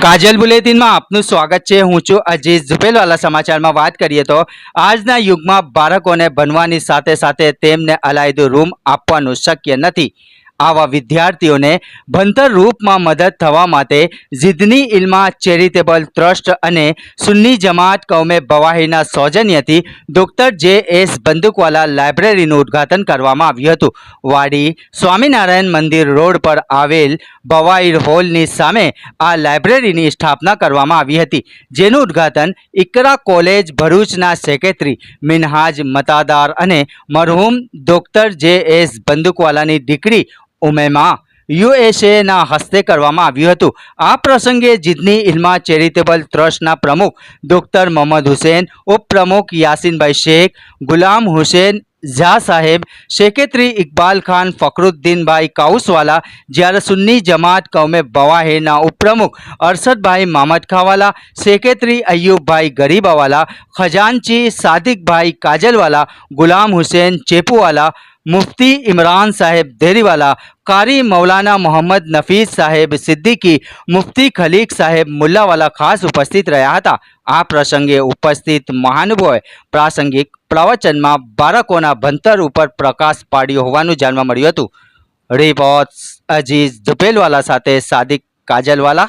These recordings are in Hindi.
કાજલ બુલેટિનમાં આપનું સ્વાગત છે. હું છું અજીત ઝુબેલવાલા સમાચારમાં વાત કરીએ તો આજના યુગમાં બાળકોને ભણવાની સાથે સાથે તેમને અલાયદું રૂમ આપવાનું શક્ય નથી. આવા વિદ્યાર્થીઓને ભણતર રૂપમાં મદદ થવા માટે જીદની ઇલ્મા ચેરિટેબલ ટ્રસ્ટ અને સુન્ની જમાત કૌમે બવાહીના સૌજન્યથી ડૉક્ટર જે એસ બંદૂકવાલા લાઇબ્રેરીનું ઉદ્ઘાટન કરવામાં આવ્યું હતું. વાડી સ્વામિનારાયણ મંદિર રોડ પર આવેલ બવાઈર હોલની સામે આ લાઇબ્રેરીની સ્થાપના કરવામાં આવી હતી, જેનું ઉદ્ઘાટન ઇકરા કોલેજ ભરૂચના સેક્રેટરી મિનહાજ મતાદાર અને મરહૂમ ડૉક્ટર જે એસ બંદૂકવાલાની દીકરી ઉમેમા યુએસએના હસ્તે કરવામાં આવ્યું હતું. આ પ્રસંગે જીદની ઇલ્મા ચેરિટેબલ ટ્રસ્ટના પ્રમુખ ડૉક્ટર મોહમ્મદ હુસેન, ઉપપ્રમુખ યાસીનભાઈ શેખ, ગુલામ હુસેન ઝા સાહેબ સેક્રેટરી ઇકબાલ ખાન ફકરુદ્દીનભાઈ કાઉસવાલા, જ્યારે સુન્ની જમાત કૌમે બવાહેના ઉપપ્રમુખ અરશદભાઈ મામદ ખાવાલા સેક્રેટરી અയ്યુબભાઈ ગરીબાવાલા, ખજાનચી સાદિકભાઈ કાજલવાલા, ગુલામ હુસેન ચેપુવાલા મુફતી ઇમરાન સાહેબ દેરીવાલા કારી મૌલાના મોહમ્મદ નફીસ સાહેબ સિદ્દીકી, મુફતી ખલીક સાહેબ મુલ્લાવાલા ખાસ ઉપસ્થિત રહ્યા હતા. આ પ્રસંગે ઉપસ્થિત મહાનુભાવોએ પ્રાસંગિક પ્રવચનમાં બાળકોના ભણતર ઉપર પ્રકાશ પાડ્યો હોવાનું જાણવા મળ્યું હતું. રિપોર્ટ અજીઝ ધુપેલવાલા સાથે સાદિક કાજલવાલા.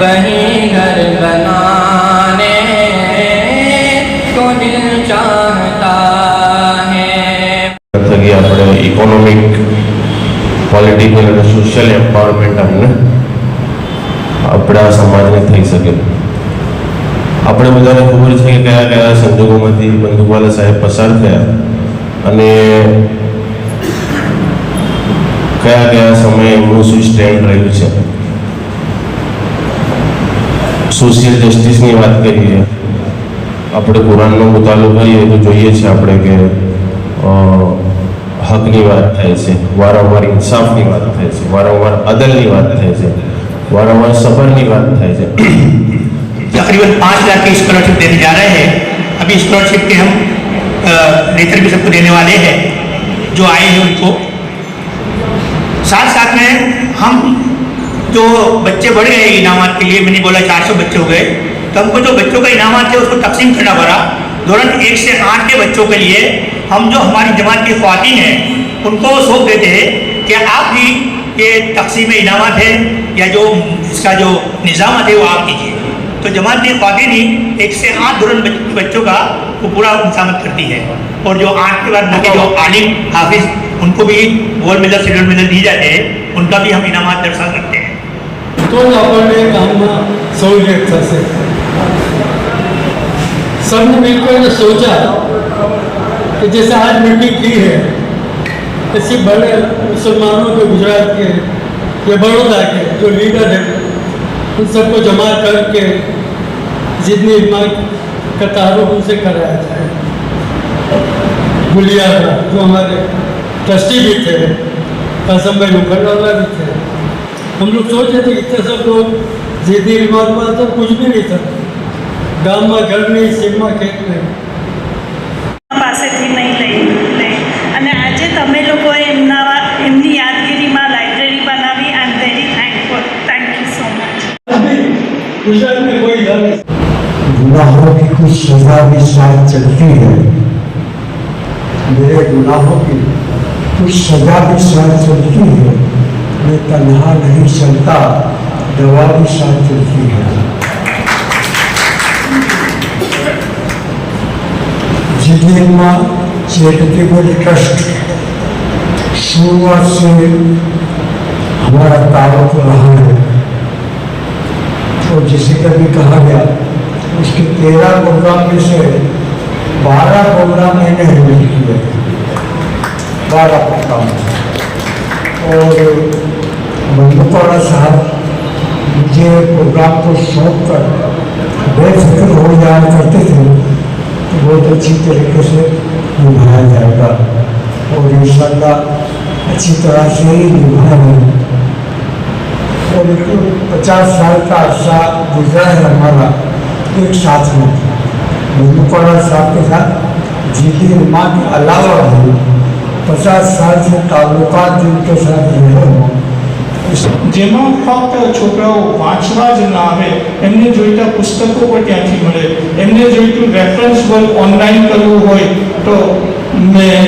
वहीं घर बनाने को दिल चाहता है થકી આપણે ઇકોનોમિક પોલિટિકલ અને સોશિયલ એમ્પાવરમેન્ટ અમને આપણા સમાજને થઈ શકે આપણે બધાને ખબર છે કે કયા કયા સંજોગોમાંથી બંદુકવાલા સાહેબ પસાર થયા અને કયા કયા સમયે એમનું શું સ્ટેન્ડ રહ્યું છે સોશિયલ જસ્ટિસની વાત કરીએ આપણે કુરાનનો મુતાલો કરીએ તો જોઈએ છે આપણે કે અ, હકની વાત થાય છે વારંવાર ઇન્સાફની વાત થાય છે વારંવાર અદલની વાત થાય છે વારંવાર સબરની વાત થાય છે तकरीबन पाँच लाख की स्कॉलरशिप देने जा रहे हैं अभी स्कॉलरशिप के हम लेटर भी सबको देने वाले हैं जो आए हैं उनको साथ साथ में हम जो बच्चे बढ़ गए इनामात के लिए, मैंने बोला 400 बच्चे हो गए। तो हमको जो बच्चों का इनामात थे उसको तकसीम करना पड़ा। धोरण एक से आठ के बच्चों के लिए हम जो हमारी जमात की खुवान हैं, उनको सौंप देते हैं कि आप भी ये तकसीम इनामात है, या जो इसका जो निज़ाम है, वो आप कीजिए। तो जमात की खातिन ही एक से आठ बच- बच्चों का वो पूरा इंसामत करती है। और जो आठ के बाद उनके जो आलिम, हाफिज, उनको भी गोल्ड मेडल सिल्वर मेडल दिए जाते हैं, उनका भी हम इनामत दर्शा करते हैं। તો જ આપણને કામમાં સહુલિયત થશે सबने मिलकर ये सोचा कि जैसे आज मीटिंग की है ऐसे बड़े मुसलमानों के गुजरात के या बड़ौदा के जो लीडर हैं उन सबको जमा करके जितनी इमाम का तारुफ उनसे कराया जाए गुलिया का जो हमारे ट्रस्टी भी थे कासम भाई मुखर्रवाला भी थे हम लोग सोच रहे थे इतने सब लोग जिद्दी इमाम में तो कुछ भी नहीं था गांव में घर नहीं सीमा खेत नहीं પાસેથી નહીં લઈ લઈ અને આજે તમે લોકોએ એમના એમની યાદગીરીમાં લાઇબ્રેરી બનાવી I am very thankful thank you so much अभी गुजरात में कोई इधर नहीं गुनाहों की कुछ सजा भी साथ चलती है मेरे गुनाहों की कुछ सजा भी साथ चलती है मैं तन्हा नहीं चलता, दवा भी साथ चलती है। ज़िंदगी चैरिटेबल ट्रस्ट शुरुआत से हमारा तारुफ रहा है। और जिसे कभी कहा गया उसके तेरह प्रोग्राम में से बारह प्रोग्राम मैंने हैंडल किए। बारह प्रोग्राम और बंदूकवाला साहब, मुझे प्रोग्राम को सौंप कर बेफिक्र हो जाया करते थे तो बहुत अच्छी तरीके से निभाया जाएगा। और इंशाल्लाह अच्छी तरह से ही निभाएँगे और एक पचास साल का अरसा गुजरा है हमारा, एक साथ में। गुरुपाड़ा साहब के साथ जीती माँ के अलावा भी पचास साल से ताल्लुका जिनके साथ रहे हो। જેમાં ફક્ત છોકરાઓ વાંચવા જ ના આવે, એમને જોઈતા પુસ્તકો પણ ત્યાંથી મળે. એમને જોઈતું રેફરન્સ વર્ક ઓનલાઈન કરવું હોય તો મેં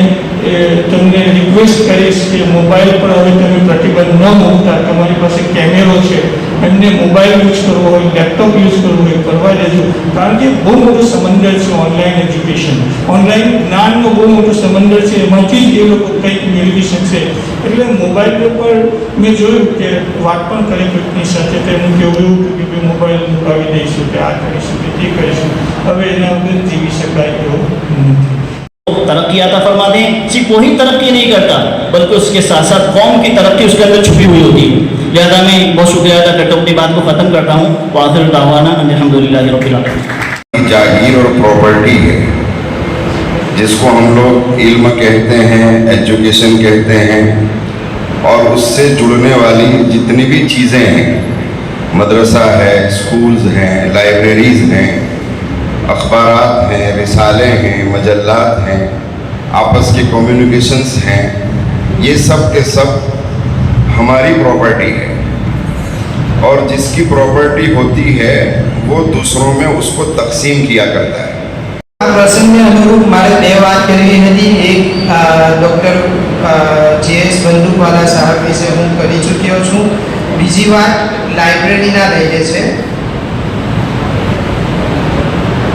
એ, તમને રિક્વેસ્ટ કરીશ કે મોબાઈલ પર હવે તમે પ્રતિબંધ ન મૂકતા તમારી પાસે કેમેરો છે એમને મોબાઈલ યુઝ કરવો હોય લેપટોપ યુઝ કરવું હોય કરવા દેજો. કારણ કે બહુ મોટો સમંદર છે ઓનલાઈન એજ્યુકેશન ઓનલાઈન જ્ઞાનનો બહુ મોટો સમંદર છે એમાંથી જ એ લોકો કંઈક મેળવી શકશે. એટલે મોબાઈલ ઉપર મેં જોયું કે વાત પણ કરી કોઈકની સાથે તેનું કેવું એવું કે ભાઈ મોબાઈલ મુકાવી દઈશું કે આ કરીશું કે તે કરીશું. હવે એના વગર જીવી શકાય એવું નથી. तरक्की आता फरमा दें, सिर्फ़ वही तरक्की नहीं करता, बल्कि उसके साथ साथ कौम की तरक्की उसके अंदर छुपी हुई होती है। लिहाजा मैं बहुत शुक्रिया अदा करता हूँ, अपनी बात को ख़त्म करता हूँ। वाखिर दावाना अलहमदिल्ला रबीआलमीन जागीर और प्रॉपर्टी है, जिसको हम लोग इल्म कहते हैं, एजुकेशन कहते हैं, और उससे जुड़ने वाली जितनी भी चीज़ें हैं, मदरसा है, स्कूल्स हैं, लाइब्रेरीज़ हैं अखबारात हैं रिसाले हैं मजल्लात हैं आपस के कम्युनिकेशंस हैं ये सब के सब हमारी प्रॉपर्टी है और जिसकी प्रॉपर्टी होती है वो दूसरों में उसको तकसीम किया करता है આ પ્રસંગને અનુરૂપ મારે બે વાત કરવી હતી એક ડૉક્ટર જે એસ બંદૂકવાલા સાહેબ વિશે હું કરી ચૂક્યો છું બીજી વાત લાઇબ્રેરીના લઈને છે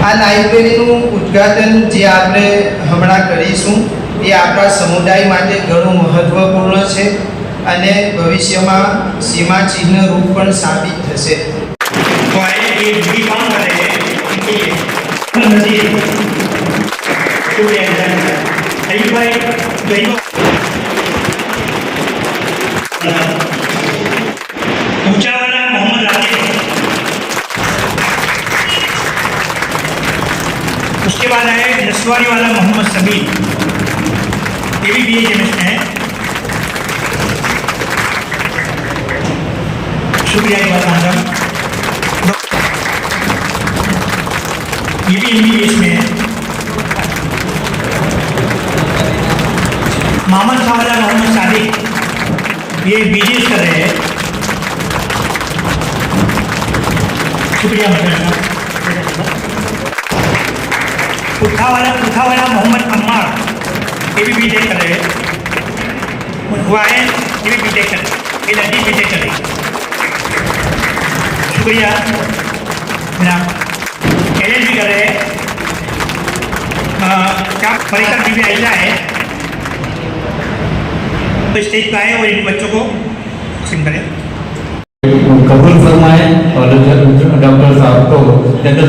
આ લાઇબ્રેરીનું ઉદ્ઘાટન જે આપણે હમણાં કરીશું, એ આપણા સમુદાય માટે ઘણું મહત્ત્વપૂર્ણ છે અને ભવિષ્યમાં સીમાચિહ્ન રૂપ પણ સાબિત થશે. तो ये भी एम में है मोहम्मद खान वाला मोहम्मद सादिक ये बी कर रहे हैं। शुक्रिया मतलब पुठा वाला पुठा वाला मोहम्मद अम्मार, ये भी बी कर रहे हैं। हुआ है, ये भी बी कर रहे ये लड़की बी कर रही शुक्रिया जनाब एल भी कर रहे हैं। क्या परिकर बीबी आइला है? तो स्टेज पर आए और इन बच्चों को सिंग करें। कबूल फरमाए और डॉक्टर साहब को जन्नत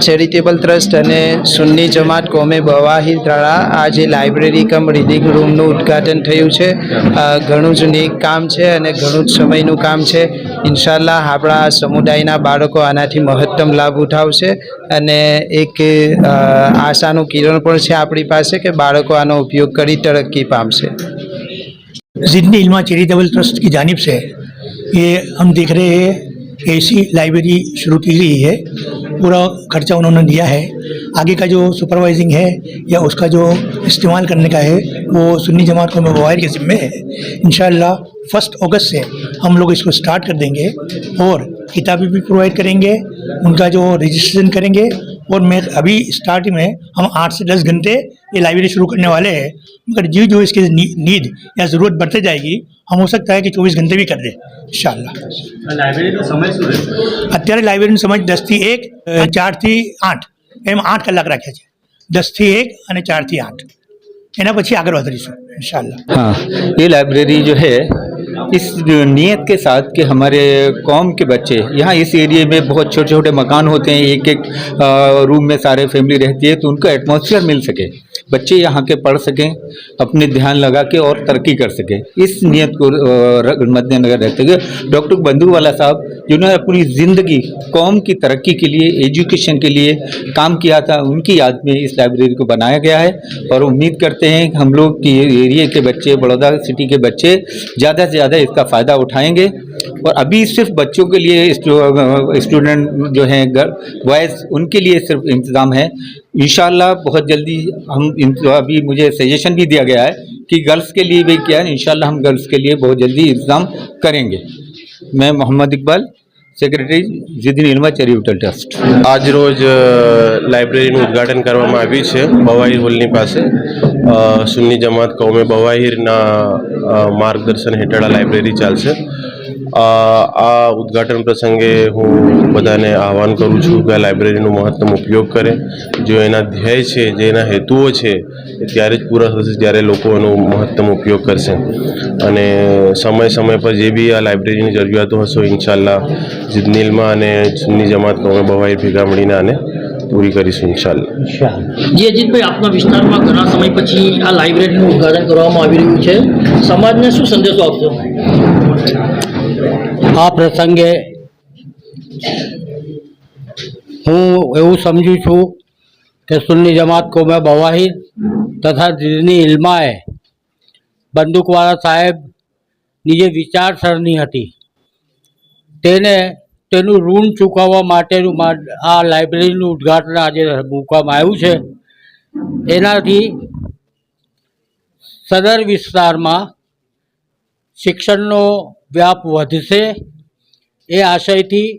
ચેરિટેબલ ટ્રસ્ટ અને સુન્ની જમાત કોમે બવાહિર દ્વારા આજે લાઇબ્રેરી કમ રીડિંગ રૂમનું ઉદ્ઘાટન થયું છે અ, ઘણું જ નેક કામ છે અને ઘણું જ સમયનું કામ છે ઇન્શાલ્લાહ આપણા સમુદાયના બાળકો આનાથી મહત્તમ લાભ ઉઠાવશે અને એક અ, આશાનું કિરણ પણ છે આપણી પાસે કે બાળકો આનો ઉપયોગ કરી તરક્કી પામશે जिदनी इल्मा चैरिटेबल ट्रस्ट की जानिब से ये हम देख रहे हैं ऐसी लाइब्रेरी शुरू की गई है। पूरा खर्चा उन्होंने दिया है। आगे का जो सुपरवाइजिंग है या उसका जो इस्तेमाल करने का है, वो सुन्नी जमात को मोबाइल के ज़िम्मे है। इन फ़र्स्ट अगस्त से हम लोग इसको स्टार्ट कर देंगे और किताबें भी प्रोवाइड करेंगे, उनका जो रजिस्ट्रेशन करेंगे और मैं अभी स्टार्टिंग में हम आठ से दस घंटे ये लाइब्रेरी शुरू करने वाले हैं मगर जो जो इसकी नी- नीड या ज़रूरत बढ़ते जाएगी हम हो सकता है कि चौबीस घंटे भी कर दें इंशाल्लाह લાઇબ્રેરીનો સમય શું રહેશે અત્યારે લાઇબ્રેરીનો સમય દસથી એક અ, ચારથી આઠ એમ આઠ કલાક રાખ્યા છે દસથી એક અને ચારથી આઠ એના પછી આગળ વધારીશું ઇન્શાલ્લાહ हाँ ये लाइब्रेरी जो है इस नीयत के साथ कि हमारे कौम के बच्चे, यहाँ इस एरिया में बहुत छोटे छोटे मकान होते हैं एक एक रूम में सारे फैमिली रहती है तो उनको एटमोसफियर मिल सके। बच्चे यहाँ के पढ़ सकें, अपने ध्यान लगा के और तरक्की कर सकें। इस नियत को मद्देनजर रहते हुए डॉक्टर बंधुवाला साहब, जिन्होंने अपनी ज़िंदगी, कौम की तरक्की के लिए, एजुकेशन के लिए काम किया था, उनकी याद में इस लाइब्रेरी को बनाया गया है। और उम्मीद करते हैं हम लोग की एरिया के बच्चे, बड़ौदा सिटी के बच्चे ज़्यादा से ज़्यादा इसका फ़ायदा उठाएँगे। और अभी सिर्फ़ बच्चों के लिए स्टूडेंट जो हैं बॉयज़, उनके लिए सिर्फ़ इंतज़ाम है। इंशाल्लाह बहुत जल्दी हम इन- अभी मुझे सजेशन भी दिया गया है कि गर्ल्स के लिए भी क्या है इंशाल्लाह हम गर्ल्स के लिए बहुत जल्दी इंतज़ाम करेंगे मैं Mohammad Iqbal secretary જીદીન ઇલમા charitable trust આજ રોજ અ, લાઇબ્રેરીનું ઉદ્ઘાટન કરવામાં આવ્યું છે બવાહીર હોલની પાસે અ, સુન્ની જમાત કૌમે બવાહીરના અ, માર્ગદર્શન હેઠળ આ લાઇબ્રેરી ચાલશે અ, આ ઉદ્ઘાટન પ્રસંગે હું બધાને આહવાન કરું છું કે આ લાઇબ્રેરીનો મહત્તમ ઉપયોગ કરે. જો એના ધ્યેય છે, જે એના હેતુઓ છે ત્યારે જ પૂરા થશે જ્યારે લોકો એનો મહત્તમ ઉપયોગ કરશે. અને સમય સમય પર જે બી આ લાઇબ્રેરીની જરૂરિયાતો હશે ઇન્શાલ્લાહ જીદનીલમાં અને સુન્ની જમાત કૌમે બવાઈ ભેગા મળીને આને પૂરી કરીશું ઇન્શાલ્લાહ જી અજીતભાઈ, આપના વિસ્તારમાં ઘણા સમય પછી આ લાઇબ્રેરીનું ઉદ્ઘાટન કરવામાં આવી રહ્યું છે. સમાજને શું સંદેશો આપશો? આ પ્રસંગે હું એવું સમજું છું કે સુન્ની જમાત કોમે બવાહીર તથા દિલની ઇલ્માએ બંદૂકવાળા સાહેબની જે વિચારસરણી હતી. તેને તેનું ઋણ ચૂકવવા માટેનું આ લાઇબ્રેરીનું ઉદ્ઘાટન આજે મૂકવામાં આવ્યું છે. એનાથી સદર વિસ્તારમાં શિક્ષણનો વ્યાપ વધશે. એ આશયથી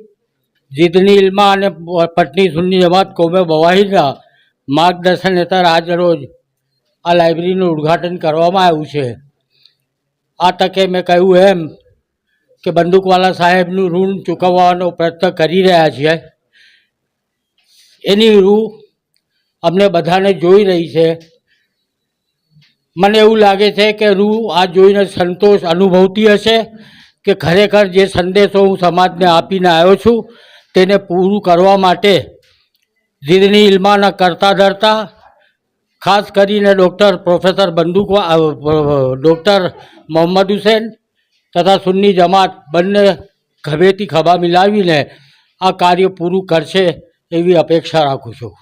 જીતની ઇલમા અને પટની સુન્ની જમાત કોમે બવાહીના માર્ગદર્શન હેઠળ આજ રોજ આ લાઇબ્રેરીનું ઉદ્ઘાટન કરવામાં આવ્યું છે. આ તકે મેં કહ્યું એમ કે બંદૂકવાલા સાહેબનું ઋણ ચૂકવવાનો પ્રયત્ન કરી રહ્યા છીએ. એની રૂહ અમને બધાને જોઈ રહી છે. મને એવું લાગે છે કે રૂ આ જોઈને સંતોષ અનુભવતી હશે કે ખરેખર જે સંદેશો હું સમાજને આપીને આવ્યો છું, તેને પૂરું કરવા માટે જીદની ઇલમાના કરતા ધરતા, ખાસ કરીને doctor professor Banduk doctor Mohammad Hussain તથા સુન્ની જમાત બંને ખભેથી ખભા મિલાવીને આ કાર્ય પૂરું કરશે એવી અપેક્ષા રાખું છું.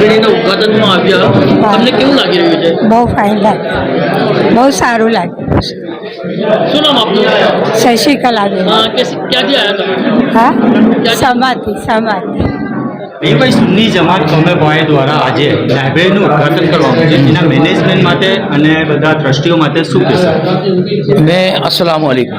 લાઇબ્રેરીના ઉદ્ઘાટનમાં આવ્યા તમને કેવું લાગી રહ્યું છે બહુ ફાઇન લાગે બહુ સારું લાગે શું નામ આપનું શશિકલા બેન હા, કે ક્યાંથી આવ્યા તમે હા સમાધિ સમાધિ ભાઈ સુન્ની જમાત કોમે બોય દ્વારા આજે લાઇબ્રેરીનું ઉદ્ઘાટન કરવામાં છે એના મેનેજમેન્ટ માટે અને બધા ટ્રસ્ટીઓ માટે શું કહેશો मैं अस्सलाम वालेकुम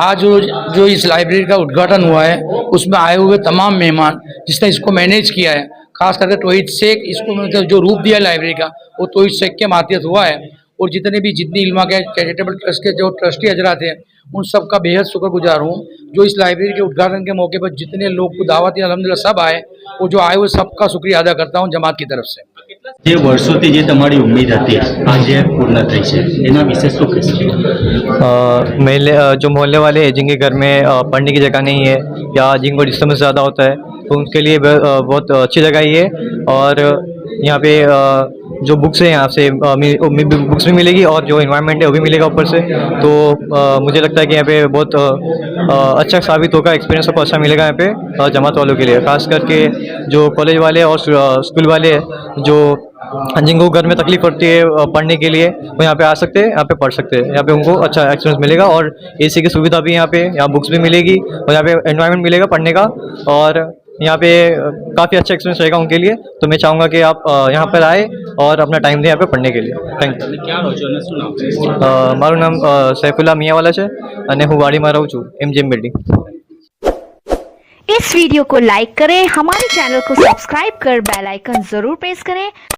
आज रोज जो इस लाइब्रेरी का उद्घाटन हुआ है उसमें आए हुए तमाम मेहमान जिसने इसको मैनेज किया है खास करके तोहिद शेख इसको मतलब जो रूप दिया है लाइब्रेरी का वो तोहिद शेख के माध्यम से हुआ है और जितने भी जितनी इल्मा के चैरिटेबल ट्रस्ट के जो ट्रस्टी हजरात हैं उन सब का बेहद शुक्रगुजार हूँ जो इस लाइब्रेरी के उद्घाटन के मौके पर जितने लोग को दावत दी अलहमदिल्ला सब आए वो जो आए हुए सबका शुक्रिया अदा करता हूँ जमात की तरफ से જે વર્ષોથી જે તમારી ઉમ્મીદ હતી આજે પૂર્ણ થઈ છે એના વિશે શું કહેશો मेले जो मोहल्ले वाले हैं जिनके घर में अ, पढ़ने की जगह नहीं है या जिनको डिस्टर्बेंस ज़्यादा होता है तो उनके लिए बहुत अच्छी जगह ही है। और, यहाँ पे जो बुक्स है, यहाँ से बुक्स भी मिलेगी और जो इन्वायरमेंट है, वो भी मिलेगा ऊपर से। तो मुझे लगता है कि यहाँ पे बहुत अच्छा साबित होगा एक्सपीरियंस सबको अच्छा मिलेगा यहाँ पे जमात वालों के लिए। खास करके जो कॉलेज वाले और स्कूल वाले, जो जिनको घर में तकलीफ़ पड़ती है पढ़ने के लिए, वो यहाँ पे आ सकते हैं, यहाँ पे पढ़ सकते हैं। यहाँ पे उनको अच्छा एक्सपीरियंस मिलेगा और एसी की सुविधा भी यहाँ पे, यहाँ बुक्स भी मिलेगी और यहाँ पे एनवायरनमेंट मिलेगा पढ़ने का। और यहाँ पे काफ़ी अच्छा एक्सपीरियंस रहेगा उनके लिए तो मैं चाहूँगा कि आप अ, यहाँ पर आए और अपना टाइम दें यहाँ पे पढ़ने के लिए થેન્ક યુ મારું નામ અ, સૈફુલ્લા મિયાવાલા છે અને હું વાડીમાં રહું છું એમજીએમ બિલ્ડિંગ इस वीडियो को लाइक करें हमारे चैनल को सब्सक्राइब कर बेल आइकन जरूर प्रेस करें